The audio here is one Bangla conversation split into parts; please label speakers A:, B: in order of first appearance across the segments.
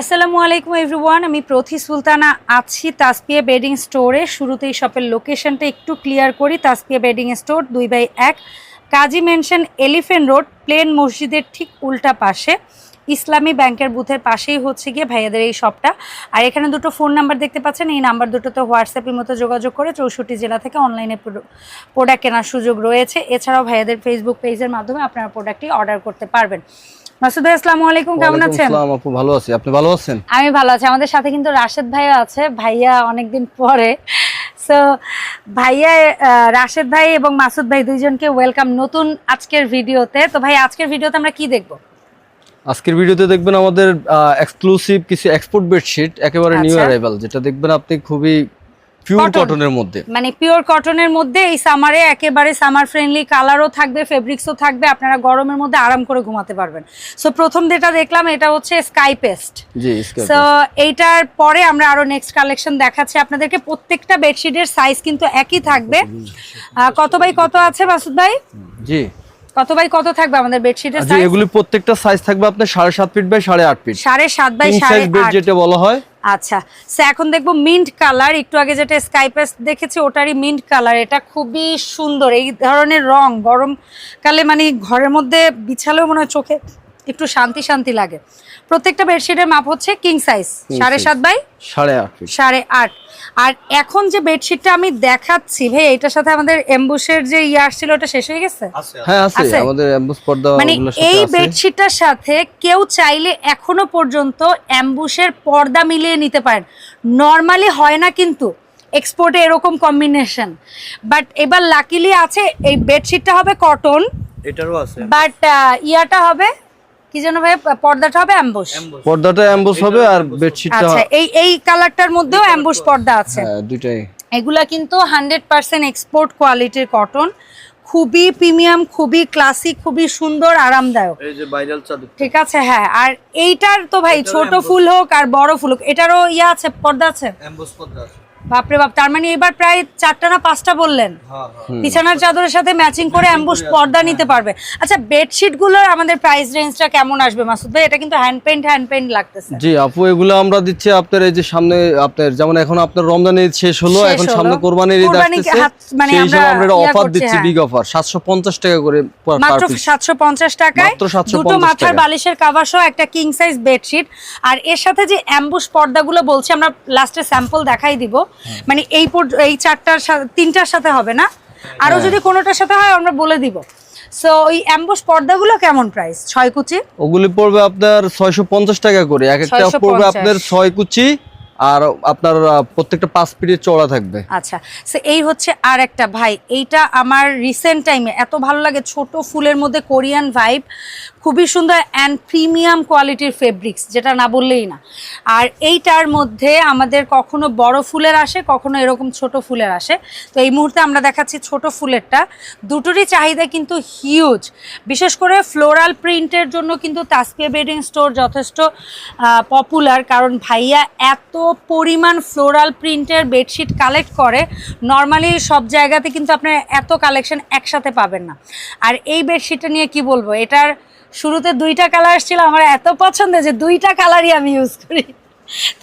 A: আসসালামু আলাইকুম এভরিওয়ান আমি প্রথি সুলতানা আছি তাসপিয়া বেডিং স্টোরে। শুরুতেই শপের লোকেশনটা একটু ক্লিয়ার করি। তাসপিয়া বেডিং স্টোর দুই বাই এক। কাজী মেনশন এলিফেন্ট রোড প্লেন মসজিদের ঠিক উল্টা পাশে। ইসলামী ব্যাংকের বুথের পাশেই হচ্ছে গিয়ে ভাইয়াদের এই শপটা আর এখানে দুটো ফোন নাম্বার দেখতে পাচ্ছেন। এই নাম্বার দুটোতে হোয়াটসঅ্যাপের মতো যোগাযোগ করে চৌষট্টি জেলা থেকে অনলাইনে প্রোডাক্ট কেনার সুযোগ রয়েছে। এছাড়াও ভাইয়াদের ফেসবুক পেজের মাধ্যমে আপনারা প্রোডাক্টটি অর্ডার করতে পারবেন। মাসুদ ভাই আসসালামু আলাইকুম কেমন আছেন?
B: আসসালাম আপু ভালো আছি। আপনি ভালো আছেন?
A: আমি ভালো আছি। আমাদের সাথে কিন্তু রাশেদ ভাইও আছে ভাইয়া অনেকদিন পরে। সো ভাইয়া রাশেদ ভাই এবং মাসুদ ভাই দুইজনকে ওয়েলকাম নতুন আজকের ভিডিওতে। তো ভাই আজকের ভিডিওতে আমরা কি দেখব?
B: আজকের ভিডিওতে দেখবেন আমাদের এক্সক্লুসিভ কিছু এক্সপোর্ট বেডশিট একেবারে নিউ
A: আচ্ছা।
B: অ্যারাইভাল যেটা দেখবেন আপনি খুবই পিওর কটনের মধ্যে।
A: মানে পিওর কটনের মধ্যে এই সামারে একেবারে সামার ফ্রেন্ডলি কালারও থাকবে ফেব্রিক্সও থাকবে আপনারা গরমের মধ্যে আরাম করে ঘুমাতে পারবেন। সো প্রথম যেটা দেখলাম এটা হচ্ছে স্কাই পেস্ট
B: জি
A: সো এইটার পরে আমরা আরও নেক্সট কালেকশন দেখাচ্ছি। আপনাদেরকে প্রত্যেকটা বেডশিটের সাইজ কিন্তু একই থাকবে। কত বাই কত আছে মাসুদ ভাই?
B: জি।
A: কত বাই কত থাকবে আমাদের বেডশিটের সাইজ
B: এগুলি প্রত্যেকটা সাইজ থাকবে আপনার সাড়ে সাত ফিট বাই সাড়ে আট ফিট
A: সাড়ে সাত বাই
B: কিং
A: সাড়ে
B: সাইজ বেড
A: আট।
B: যেটা বলা হয়।
A: আচ্ছা এখন দেখব মিন্ট কালার একটু আগে যেটা স্কাই দেখেছি, ওটারই মিন্ট কালার এটা খুবই সুন্দর, এই ধরনের রং গরমকালে মানে ঘরের মধ্যে বিছালেও মনে হয় চোখে একটু শান্তি শান্তি লাগে। প্রত্যেকটা বেডশিটের মাপ হচ্ছে কিং সাইজ সাড়ে সাত বাই
B: সাড়ে আট
A: সাড়ে আট। আর এখন যে বেডশিটটা আমি দেখাচ্ছি ভাই এটার সাথে আমাদের এম্বুশের যে ইয়ে আসছিল ওটা শেষ হয়ে গেছে?
B: হ্যাঁ আছে? আমাদের পর্দা
A: মানে এই বেডশিটটার সাথে কেউ চাইলে এখনও পর্যন্ত অ্যাম্বুশের পর্দা মিলিয়ে নিতে পারেন। নর্মালি হয় না কিন্তু এক্সপোর্টে এরকম কম্বিনেশন বাট এবার লাকিলি আছে এই বেডশিটটা হবে কটন
C: এটারও আছে।
A: বাট ইয়াটা হবে কি যেন ভাই পর্দাটা হবে অ্যাম্বুশ
B: পর্দাটা অ্যাম্বুস হবে আর বেডশিটটা
A: আচ্ছা এই এই কালারটার মধ্যেও অ্যাম্বুশ পর্দা। আছে।
B: হ্যাঁ দুইটাই।
A: এগুলা কিন্তু হান্ড্রেড পার্সেন্ট এক্সপোর্ট কোয়ালিটির কটন খুবই প্রিমিয়াম খুবই ক্লাসিক খুবই সুন্দর আরামদায়ক।
C: এই যে ভাইরাল চাদর
A: ঠিক আছে হ্যাঁ আর এইটার তো ভাই ছোট ফুল হোক আর বড় ফুল হোক এটারও ইয়া আছে পর্দা আছে। বাপরে বাপ তার মানে এবার প্রায় চারটা না পাঁচটা বললেন?
C: হ্যাঁ হ্যাঁ।
A: বিছানার চাদরের সাথে ম্যাচিং করে অ্যাম্বুশ পর্দা নিতে পারবে। আচ্ছা বেডশিটগুলোর আমাদের প্রাইস রেঞ্জটা কেমন আসবে? মাসুদ ভাই এটা কিন্তু হ্যান্ড পেন্ট হ্যান্ড পেন্ট লাগতেছে।
B: জি আপু এগুলো আমরা দিচ্ছি আপনার এই যে সামনে আপনার যেমন এখন আপনার রমজান ঈদ শেষ হলো এখন সামনে কোরবানির ঈদ
A: হাত- মানে আমরা
B: আমরা অফার দিচ্ছি
A: হ্যাঁ।
B: বিগ অফার 750 টাকা করে
A: মাত্র
B: piece।
A: সাতশো পঞ্চাশ টাকায়
B: মাত্র 750
A: দুটো মাথার বালিশের কাভার সহ একটা কিং সাইজ বেডশিট আর এর সাথে যে অ্যাম্বুশ পর্দাগুলো বলছি আমরা লাস্টে স্যাম্পল দেখাই দিব। মানে এই এই চারটার সাথে তিনটার সাথে হবে না? আরও
B: হ্যাঁ।
A: যদি কোনোটার সাথে হয় আমরা বলে দিব। সো ওই অ্যাম্বুশ পর্দাগুলো কেমন প্রাইস ছয় কুচি?
B: ওগুলি পড়বে আপনার 650 টাকা করে। এক একটা পড়বে আপনার ছয় কুচি আর আপনার প্রত্যেকটা 5 ফিটের চড়া থাকবে।
A: আচ্ছা সো এই হচ্ছে আর একটা ভাই। এইটা আমার রিসেন্ট টাইমে এত ভালো লাগে, ছোট ফুলের মধ্যে কোরিয়ান ভাইব খুবই সুন্দর অ্যান্ড প্রিমিয়াম কোয়ালিটির ফেব্রিক্স যেটা না বললেই না। আর এইটার মধ্যে আমাদের কখনো বড় ফুলের আসে, কখনো এরকম ছোট ফুলের আসে। তো এই মুহূর্তে আমরা দেখাচ্ছি ছোট ফুলেরটা। দুটোরই চাহিদা কিন্তু হিউজ বিশেষ করে ফ্লোরাল প্রিন্টের জন্য কিন্তু তাসপিয়া বেডিং স্টোর যথেষ্ট পপুলার কারণ ভাইয়া এত পরিমাণ ফ্লোরাল প্রিন্টের বেডশিট কালেক্ট করে নর্মালি সব জায়গাতে কিন্তু আপনার এত কালেকশন একসাথে পাবেন না। আর এই বেডশিটটা নিয়ে কি বলব, এটার শুরুতে দুইটা কালার ছিল, আমার এত পছন্দ যে দুইটা কালারই আমি ইউজ করি।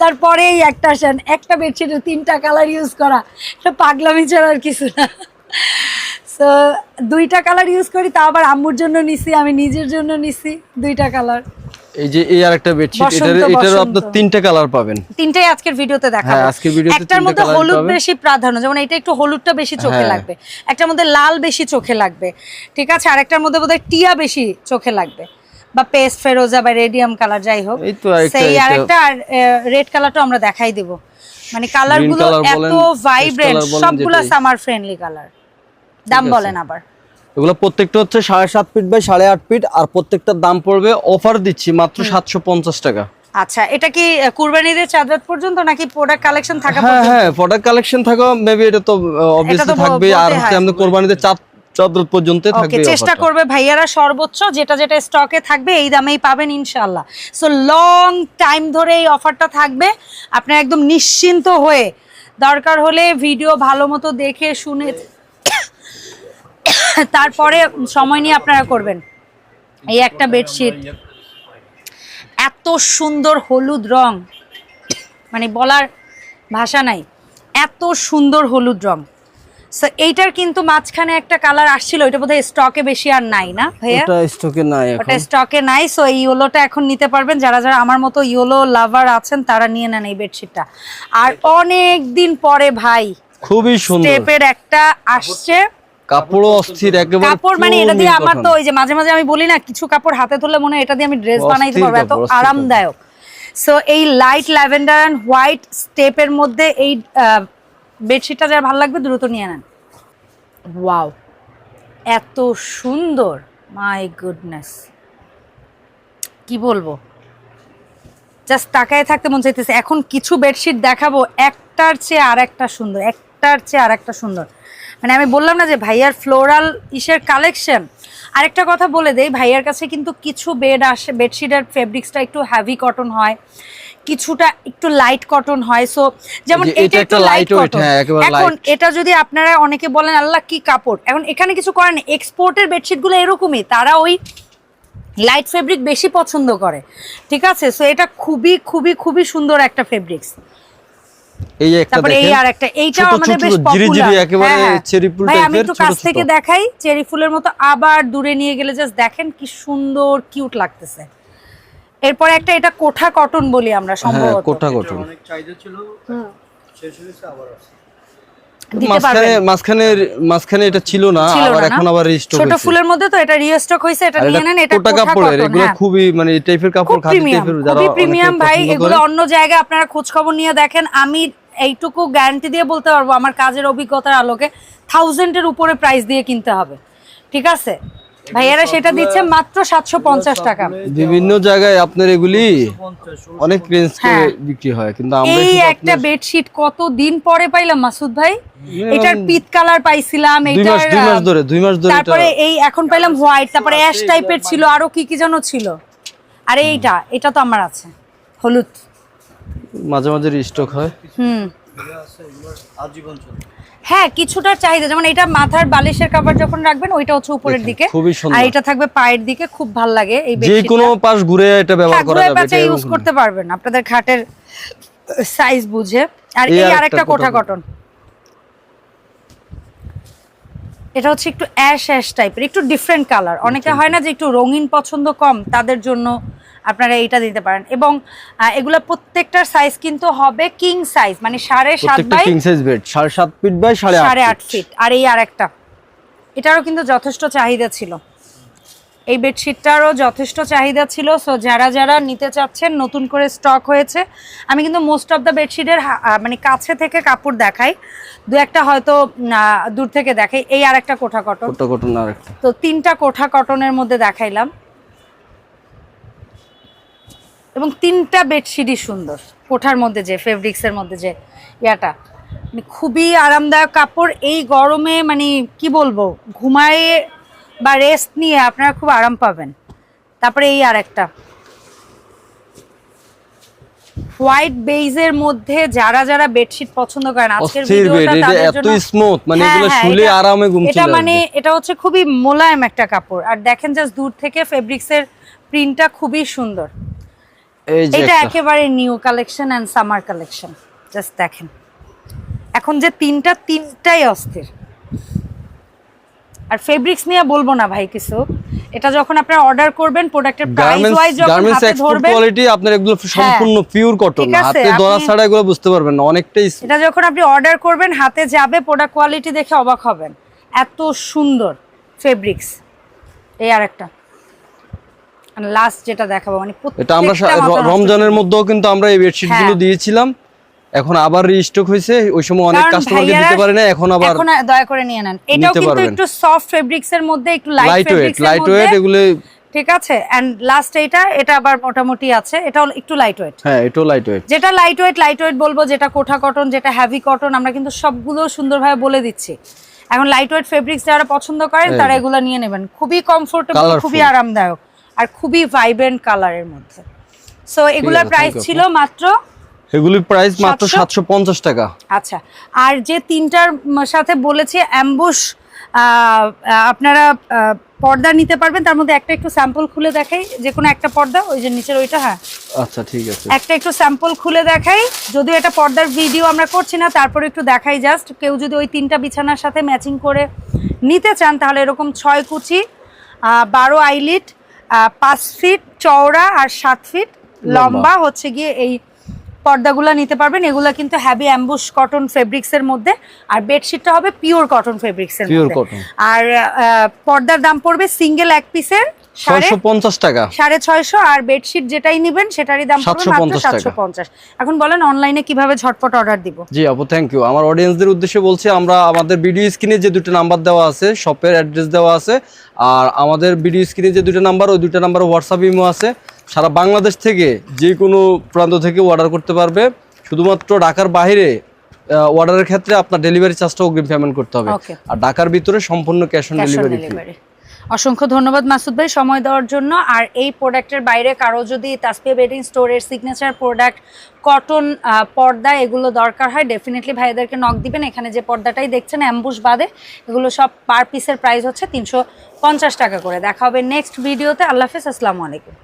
A: তারপরে এই একটা আসেন, একটা বেডশিটে তিনটা কালার ইউজ করা, এটা পাগলামি ছাড়া আর কিছু না। সো দুইটা কালার ইউজ করি, তা আবার আম্মুর জন্য নিছি, আমি নিজের জন্য নিছি, দুইটা কালার
B: এই যে এই আরেকটা বেডশিট এটার এটারও আপনার তিনটা কালার পাবেন।
A: তিনটাই আজকের ভিডিওতে দেখাবো।
B: হ্যাঁ, আজকের ভিডিওতে
A: একটার মধ্যে হলুদ বেশি প্রাধান্য যেমন এটা একটু হলুদটা বেশি চোখে
B: হ্যাঁ।
A: লাগবে। একটার মধ্যে লাল বেশি চোখে লাগবে। ঠিক আছে? আর একটার মধ্যে বোধহয় টিয়া বেশি চোখে লাগবে। বা পেস্ট ফেরোজা বা রেডিয়াম কালার যাই হোক।
B: এই তো আরেকটা
A: সেই আরেকটা আর রেড কালারটা আমরা দেখাই দিব। মানে কালার
B: Green
A: গুলো
B: colour
A: এত ভাইব্রেন্ট সবগুলো সামার ফ্রেন্ডলি কালার দাম বলেন আবার।
B: এগুলো প্রত্যেকটা হচ্ছে সাড়ে সাত ফিট বাই সাড়ে আট ফিট আর প্রত্যেকটার দাম পড়বে অফার দিচ্ছি মাত্র সাতশো পঞ্চাশ টাকা।
A: আচ্ছা এটা কি আহ, কুরবানিদের চাঁদরাত পর্যন্ত নাকি প্রোডাক্ট কালেকশন থাকা
B: হ্যাঁ হ্যাঁ প্রোডাক্ট কালেকবে থাকো মেবি এটা তো অবভিয়াসলি থাকবে আর হচ্ছে। আমাদের কোরবানিতে চাঁদ চাঁদ পর্যন্ত থাকবে
A: চেষ্টা করবে ভাইয়ারা সর্বোচ্চ যেটা যেটা স্টকে থাকবে এই দামেই পাবেন ইনশাল্লাহ সো লং টাইম ধরে এই অফারটা থাকবে। আপনার একদম নিশ্চিন্ত হয়ে দরকার হলে ভিডিও ভালো মতো দেখে শুনে তারপরে সময় নিয়ে আপনারা করবেন। এই একটা বেডশিট এত সুন্দর হলুদ রং। মানে বলার ভাষা নাই। এত সুন্দর হলুদ রং। সো এইটার কিন্তু মাঝখানে একটা কালার আসছিল ওইটা বোধহয় স্টকে বেশি আর নাই না ভাইয়া?
B: ওটা স্টকে নাই এখন।
A: ওটা স্টকে নাই সো এই ইয়েলোটা এখন নিতে পারবেন। যারা যারা আমার মতো ইয়েলো লাভার আছেন তারা নিয়ে নেন এই বেডশিটটা আর অনেক দিন পরে ভাই
B: খুবই সুন্দর।
A: স্টেপের একটা আসছে।
B: কাপড়ও অস্থির একেবারে
A: কাপড় মানে এটা দিয়ে আমার তো ওই যে মাঝে মাঝে আমি বলি না কিছু কাপড় হাতে তুললে মনে হয় এটা দিয়ে আমি ড্রেস বানাইতে পারব এত আরামদায়ক। সো এই লাইট ল্যাভেন্ডার অ্যান্ড হোয়াইট স্টেপের মধ্যে এই বেডশিটটা যারা ভালো লাগবে দ্রুত নিয়ে নেন। ওয়াও এত সুন্দর! মাই গুডনেস কি বলব? জাস্ট তাকায় থাকতে মন চাইতেছে। এখন কিছু বেডশিট দেখাবো একটার চেয়ে আর একটা সুন্দর একটার চেয়ে আর একটা সুন্দর। মানে আমি বললাম না যে ভাইয়ার ফ্লোরাল ইসের কালেকশন। আরেকটা কথা বলে দেই ভাইয়ার কাছে কিন্তু কিছু বেড আসে বেডশিটের ফেব্রিক্সটা একটু হ্যাভি কটন হয় কিছুটা একটু লাইট কটন হয়। সো যেমন এটা একটু লাইট কটন
B: হ্যাঁ, একেবারে
A: এখন এটা যদি আপনারা অনেকে বলেন আল্লাহ কি কাপড়? এখন এখানে কিছু করেন এক্সপোর্টের বেডশিটগুলো এরকমই তারা ওই লাইট ফেব্রিক বেশি পছন্দ করে। ঠিক আছে? সো এটা খুবই খুবই খুবই সুন্দর একটা ফেব্রিক্স
B: এই যে একটা
A: তারপরে এই
B: দেখেন
A: আর একটা এইটাও আমাদের বেশ পপুলার
B: একেবারে চেরি ফুল
A: ভাই আমি
B: টাইপের
A: একটু কাছ থেকে দেখাই চেরি ফুলের মতো আবার দূরে নিয়ে গেলে জাস্ট দেখেন কি সুন্দর কিউট লাগতেছে। এরপরে একটা এটা কোঠা কটন বলি আমরা
B: হ্যাঁ
A: সম্ভবত।
C: কোঠা
B: কটন
C: অনেক চাহিদা ছিল শেষ হয়েছে আবার আছে।
A: দিতে
B: মাঝখানে মাঝখানে মাঝখানে এটা ছিল না আবার এখন আবার রিস্টক
A: ছোট ফুলের মধ্যে তো এটা রিস্টক হয়েছে এটা নিয়ে নেন এটা
B: কোটা কাপড়ের এগুলো
A: হ্যাঁ।
B: খুবই মানে এই টাইপের কাপড় খাদি
A: প্রিমিয়াম
B: টাইপের যারা
A: প্রিমিয়াম ভাই এগুলো অন্য জায়গায় আপনারা খোঁজ খবর নিয়ে দেখেন আমি এইটুকু গ্যারান্টি দিয়ে বলতে পারব আমার কাজের অভিজ্ঞতার আলোকে থাউজেন্ড এর উপরে প্রাইস দিয়ে কিনতে হবে ঠিক আছে? ভাইয়ারা সেটা দিচ্ছে মাত্র সাতশো পঞ্চাশ টাকা।
B: বিভিন্ন জায়গায় আপনার এগুলি অনেক রেঞ্জ
A: হ্যাঁ।
B: বিক্রি হয় কিন্তু আমরা
A: এই একটা বেডশিট কত দিন পরে পাইলাম মাসুদ ভাই? এটার পিত কালার পাইছিলাম এটার
B: দুই মাস ধরে দুই মাস ধরে এটা
A: তারপরে এই এখন পাইলাম হোয়াইট তারপরে অ্যাশ টাইপের ছিল আরও কি কি যেন ছিল। আর এইটা এটা তো আমার আছে হলুদ।
B: মাঝে মাঝে স্টক হয়।
A: হুম। হ্যাঁ কিছুটা চাহিদা। যেমন এটা মাথার বালিশের কাভার যখন রাখবেন ওইটা হচ্ছে উপরের দিকে।
B: খুবই সুন্দর।
A: আর এটা থাকবে পায়ের দিকে খুব ভালো লাগে এই
B: যে কোনো পাশ ঘুরে এটা ব্যবহার
A: হ্যাঁ,
B: করা যাবে এটা
A: ইউজ করতে পারবেন। আপনাদের খাটের সাইজ বুঝে। আর
B: এই আরেকটা
A: কোঠা
B: কোঠা।
A: কটন এটা হচ্ছে একটু অ্যাশ অ্যাশ টাইপের একটু ডিফারেন্ট কালার অনেকে হয় না যে একটু রঙিন পছন্দ কম তাদের জন্য আপনারা এইটা দিতে পারেন। এবং এগুলা প্রত্যেকটার সাইজ কিন্তু হবে কিং সাইজ মানে সাড়ে সাত
B: প্রত্যেকটা
A: বাই
B: কিং সাইজ বেড সাড়ে সাত ফিট বাই সাড়ে আট
A: ফিট আর এই আরেকটা এটারও কিন্তু যথেষ্ট চাহিদা ছিল। এই বেডশিটটারও যথেষ্ট চাহিদা ছিল। সো যারা যারা নিতে চাচ্ছেন নতুন করে স্টক হয়েছে আমি কিন্তু মোস্ট অফ দ্য বেডশিটের মানে কাছে থেকে কাপড় দেখাই। দু একটা হয়তো দূর থেকে দেখাই। এই আর একটা কোঠা কটন তো তিনটা কোঠা কটনের মধ্যে দেখাইলাম। এবং তিনটা বেডশিটই সুন্দর। কোঠার মধ্যে যে ফেব্রিক্সের মধ্যে যে ইয়াটা। মানে খুবই আরামদায়ক কাপড়। এই গরমে মানে কি বলব ঘুমায়ে বা রেস্ট নিয়ে আপনারা খুব আরাম পাবেন। তারপরে এই আর একটা হোয়াইট বেইজের মধ্যে যারা যারা বেডশিট পছন্দ করেন আজকের ভিডিওটা তাদের
B: এত
A: জন্য
B: স্মুথ মানে
A: হ্যাঁ,
B: এগুলো
A: হ্যাঁ,
B: শুলে
A: এটা-
B: আরামে ঘুম
A: এটা মানে এটা হচ্ছে খুবই মোলায়েম একটা কাপড়। আর দেখেন জাস্ট দূর থেকে ফেব্রিক্সের প্রিন্টটা খুবই সুন্দর। এটা একেবারে new collection and summer collection just দেখেন। এখন যে তিনটা তিনটাই অস্থির। আর ফেব্রিক্স নিয়ে বলব না ভাই কিছু। এটা যখন আপনারা অর্ডার করবেন প্রোডাক্টের প্রাইস ওয়াইজ যখন হাতে ধরবেন
B: কোয়ালিটি আপনার এগুলো সম্পূর্ণ পিওর কটন হাতে ধরা ছাড়া এগুলো বুঝতে পারবেন না অনেকটাই
A: এটা যখন আপনি অর্ডার করবেন হাতে যাবে প্রোডাক্ট কোয়ালিটি দেখে অবাক হবেন। এত সুন্দর ফেব্রিক্স এই আর একটা লাস্ট যেটা দেখাবো মানে
B: এটা আমরা রমজানের মধ্যেও কিন্তু আমরা এই বেডশিটগুলো
A: হ্যাঁ।
B: দিয়েছিলাম। এখন আবার রিস্টক হয়েছে। ওই সময় অনেক কাস্টমারকে দিতে পারে না এখন আবার
A: এখন দয়া করে নিয়ে নেন। এটাও কিন্তু একটু সফট ফেব্রিক্স এর মধ্যে একটু লাইট
B: ওয়েট লাইট ওয়েট এগুলো
A: ঠিক আছে? এন্ড লাস্ট এইটা এটা আবার মোটামুটি আছে। এটা হলো একটু লাইট ওয়েট
B: হ্যাঁ এটাও লাইট ওয়েট
A: যেটা লাইট ওয়েট লাইট ওয়েট বলব যেটা কোঠা কটন যেটা হ্যাভি কটন আমরা কিন্তু সবগুলো সুন্দরভাবে বলে দিচ্ছি। এখন লাইট ওয়েট ফেব্রিক্স যারা পছন্দ করেন তারা। এগুলো নিয়ে নেবেন। খুবই কমফোর্টেবল খুবই আরামদায়ক। আর খুবই ভাইব্রেন্ট কালারের মধ্যে। সো এগুলোর প্রাইস ছিল মাত্র
B: এগুলির প্রাইস মাত্র
A: 700
B: সাতশো পঞ্চাশ টাকা।
A: আচ্ছা আর যে তিনটার সাথে বলেছি অ্যাম্বুশ আপনারা পর্দা নিতে পারবেন। তার মধ্যে একটা একটু স্যাম্পল খুলে দেখাই। যে কোনো একটা পর্দা ওই যে নিচের ওইটা হ্যাঁ?
B: আচ্ছা ঠিক আছে।
A: একটা একটু স্যাম্পল খুলে দেখাই। যদিও এটা পর্দার ভিডিও আমরা করছি না তারপরে একটু দেখাই জাস্ট কেউ যদি ওই তিনটা বিছানার সাথে ম্যাচিং করে নিতে চান তাহলে এরকম ছয় কুচি বারো আইলিট পাঁচ ফিট চওড়া আর সাত ফিট লম্বা। হচ্ছে গিয়ে এই পর্দাগুলা নিতে পারবেন। এগুলা কিন্তু হ্যাভি অ্যাম্বুশ কটন ফেব্রিক্স এর মধ্যে। আর বেডশিটটা হবে পিওর কটন ফেব্রিক্স
B: এর
A: মধ্যে। আর পর্দার দাম পড়বে সিঙ্গেল এক পিসের সাড়ে
B: ছয়শো পঞ্চাশ টাকা।
A: সাড়ে ছয়শো আর বেডশিট যেটাই নেবেন সেটারই দাম পড়বে মাত্র
B: 750 টাকা।
A: সাতশো পঞ্চাশ। এখন বলেন অনলাইনে কীভাবে ঝটপট অর্ডার দিব?
B: জি আপু থ্যাংক ইউ আমার অডিয়েন্সদের উদ্দেশ্যে বলছি আমরা আমাদের ভিডিও স্ক্রিনে যে দুটো নাম্বার দেওয়া আছে শপের অ্যাড্রেস দেওয়া আছে আর আমাদের ভিডিও স্ক্রিনে যে দুটো নাম্বার ওই দুটো নাম্বার হোয়াটসঅ্যাপ ইমো আছে। সারা বাংলাদেশ থেকে যে কোনো প্রান্ত থেকে অর্ডার করতে পারবে। শুধুমাত্র ঢাকার বাইরে অর্ডারের ক্ষেত্রে আপনার ডেলিভারি চার্জটা অগ্রিম পেমেন্ট করতে হবে। আর ঢাকার ভিতরে সম্পূর্ণ ক্যাশ অন ডেলিভারি
A: অসংখ্য ধন্যবাদ মাসুদ ভাই সময় দেওয়ার জন্য। আর এই প্রোডাক্টের বাইরে কারও যদি তাসপিয়া বেডিং স্টোরের সিগনেচার প্রোডাক্ট কটন পর্দা এগুলো দরকার হয় ডেফিনেটলি ভাইদেরকে নক দিবেন। এখানে যে পর্দাটাই দেখছেন অ্যাম্বুশ বাদে, এগুলো সব পার পিসের প্রাইস হচ্ছে তিনশো পঞ্চাশ টাকা করে। দেখা হবে নেক্সট ভিডিওতে আল্লাহ হাফেজ, আসসালামু আলাইকুম।